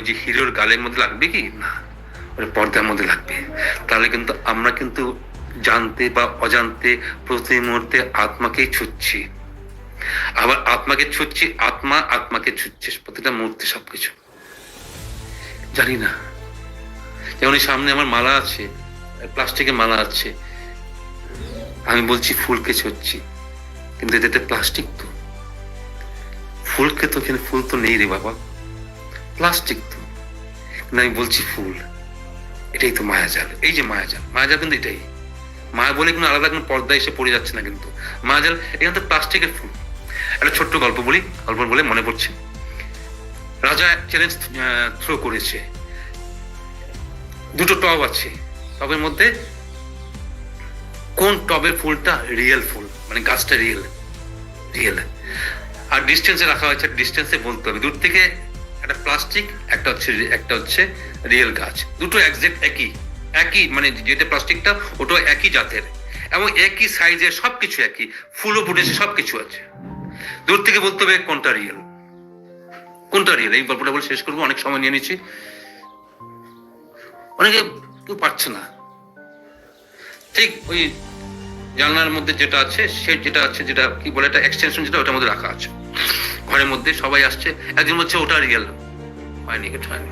ওই যে হিরোর গালের মধ্যে লাগবে কি? না ওই পর্দার মধ্যে লাগবে। তাহলে কিন্তু আমরা কিন্তু জানতে বা অজান্তে প্রতি মুহূর্তে আত্মাকেই ছুটছি আবার আত্মাকে ছুটছি আত্মা আত্মাকে ছুটছে প্রতিটা মুহূর্তে সবকিছু। জানি না। যেমন সামনে আমার মালা আছে, প্লাস্টিকের মালা আছে। আমি বলছি ফুলকে ছুটছি কিন্তু এতে প্লাস্টিক তো। ফুলকে তো এখানে ফুল তো নেই রে বাবা। প্লাস্টিক তো। কিন্তু আমি বলছি ফুল, এটাই তো মায়াজাল এই যে মায়াজাল মায়াজাল কিন্তু এটাই। মায়া বলে কোনো আলাদা কোনো পর্দা এসে পড়ে যাচ্ছে না কিন্তু। মায়াজাল এখানে তো প্লাস্টিকের ফুল। একটা ছোট্ট গল্প বলি, গল্প বলে মনে পড়ছে। রাজা চ্যালেঞ্জ থ্রো করেছে। দুটো টব আছে। টবের মধ্যে কোন টবের ফুলটা রিয়েল ফুল? মানে গাছটা রিয়েল রিয়েল আর ডিস্টেন্সে রাখা হয়েছে ডিস্টেন্সে বলতে হবে। দূর থেকে একটা প্লাস্টিক, একটা হচ্ছে একটা হচ্ছে রিয়েল গাছ। দুটো একজ্যাক্ট একই। একই মানে যেটা প্লাস্টিকটা ওটা একই জাতের। এবং একই সাইজের সবকিছু একই। ফুলও ফুটেছে, সবকিছু আছে। দূর থেকে বলতে হবে কোনটা রিয়েল কোনটা রিয়েল এই গল্পটা বলে শেষ করব, অনেক সময় নিয়ে নিচ্ছি। অনেকে কেউ পারছে না। ঠিক ওই জানলার মধ্যে যেটা আছে, সে যেটা আছে, যেটা কি বলে একটা এক্সটেনশন যেটা, ওটার মধ্যে রাখা আছে। ঘরের মধ্যে সবাই আসছে, একজন বলছে, ওটা রিয়েল হয়নি, এটা হয়নি।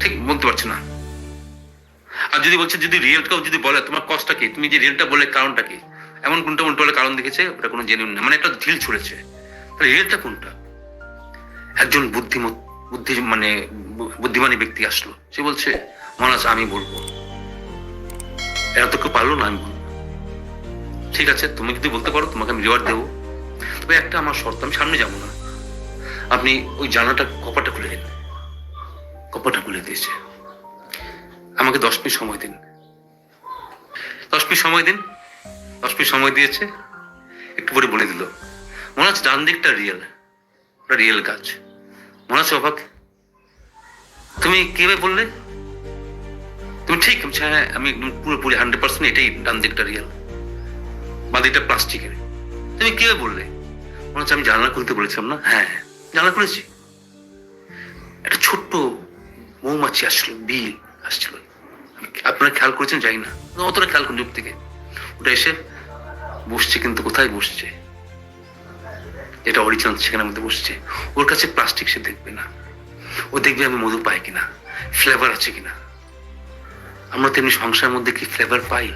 ঠিক বলতে পারছে না? আর যদি বলছে, যদি রিয়েলটাও যদি বলে, তোমার কষ্টটা কি? তুমি যে রিয়েলটা বলে কারণটা কি? এমন কোনটা উল্টো বলে কারণ দেখেছে, ওটা কোনো জেনুইন না। মানে একটা ঢিল ছুড়েছে। তাহলে রিয়েলটা কোনটা? একজন বুদ্ধিমত, বুদ্ধি মানে বুদ্ধিমানী ব্যক্তি আসলো। সে বলছে, মহারাজ, আমি বলব। এরা তো কেউ পারল না, আমি বলব। ঠিক আছে, তুমি যদি বলতে পারো, তোমাকে আমি রিওয়ার্ড দেবো। তবে একটা আমার শর্ত, আমি সামনে যাব না। আপনি ওই জানাটা কপাটা খুলে দিন। কপাটা খুলে দিয়েছে। আমাকে দশ মিনিট সময় দিন। দশ মিনিট সময় দিন। দশ মিনিট সময় দিয়েছে। একটু পরে বলে দিল। মনে হচ্ছে ডান দিকটা রিয়েল ওটা রিয়েল গাছ। মনে হচ্ছে অবাক। তুমি কীভাবে বললে? তুমি ঠিক হ্যাঁ আমি পুরোপুরি হান্ড্রেড পার্সেন্ট এটাই ডান দিকটা রিয়েল বাঁ দিকটা প্লাস্টিকের তুমি কীভাবে বললে? মনে হচ্ছে আমি জানলা খুলতে বলেছিলাম না? হ্যাঁ জানলা খুলেছি। একটা ছোট্ট মৌমাছি আসছিল, বিল আসছিল। আপনারা খেয়াল করেছেন? যাই না। অতটা খেয়াল করুন দূর থেকে। ওটা এসে বসছে, কিন্তু কোথায় বসছে? এটা অরিজিনাল সেখানে মধ্যে বসছে। ওর কাছে প্লাস্টিক সে দেখবে না। ও দেখবে আমি মধু পাই কিনা ফ্লেভার আছে কিনা। আমরা তেমনি সংসারের মধ্যে কি ফ্লেভার পাই?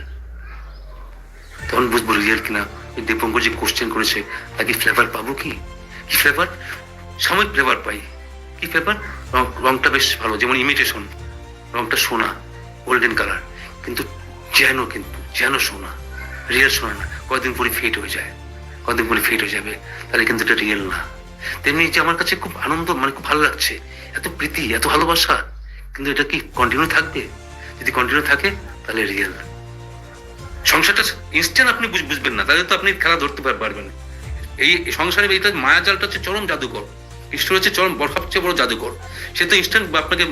তখন বুঝব রিয়েল কিনা। দীপঙ্কর যে কোশ্চেন করেছে তা কি ফ্লেভার পাবো কি? কি ফ্লেভার সাময়িক ফ্লেভার পাই। কি ফ্লেভার রংটা বেশ ভালো, যেমন ইমিটেশন রংটা সোনা গোল্ডেন কালার কিন্তু যেন কিন্তু, যেন সোনা রিয়েল সোনা না। কয়েকদিন পরে ফেট হয়ে যায়। কয়েকদিন পরে ফেট হয়ে যাবে, তাহলে কিন্তু এটা রিয়েল না। তেমনি যে আমার কাছে খুব আনন্দ মানে খুব ভালো লাগছে, এত প্রীতি, এত ভালোবাসা, কিন্তু এটা কি কন্টিনিউ থাকবে? যদি কন্টিনিউ থাকে, তাহলে রিয়েল সংসারটা ইনস্ট্যান্ট আপনি বুঝ- বুঝবেন না, তাহলে তো আপনি খেলা ধরতে পারবেন। এই সংসারে এইটা মায়াজালটা হচ্ছে চরম জাদুকর, ঈশ্বর হচ্ছে চরম সবচেয়ে বড় জাদুকর। সে তো ইনস্ট্যান্ট আপনাকে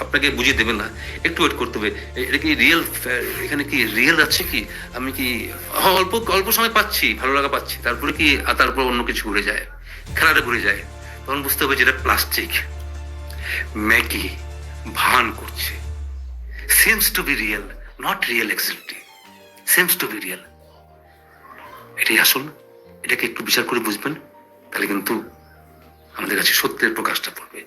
আপনাকে বুঝিয়ে দেবে না। একটু ওয়েট করতে হবে। এটা কি রিয়েল এখানে কি রিয়েল আছে কি? আমি কি অল্প অল্প সময় পাচ্ছি, ভালো লাগা পাচ্ছি, তারপরে কি তারপর অন্য কিছু ঘুরে যায়, খেলাটা ঘুরে যায়। তখন বুঝতে হবে যেটা প্লাস্টিক ম্যাগি ভান করছে। Seems to be real not real exactly seems to be real এটাই আসল? এটাকে একটু বিচার করে বুঝবেন? তাহলে কিন্তু আমাদের কাছে সত্যের প্রকাশটা পড়বে।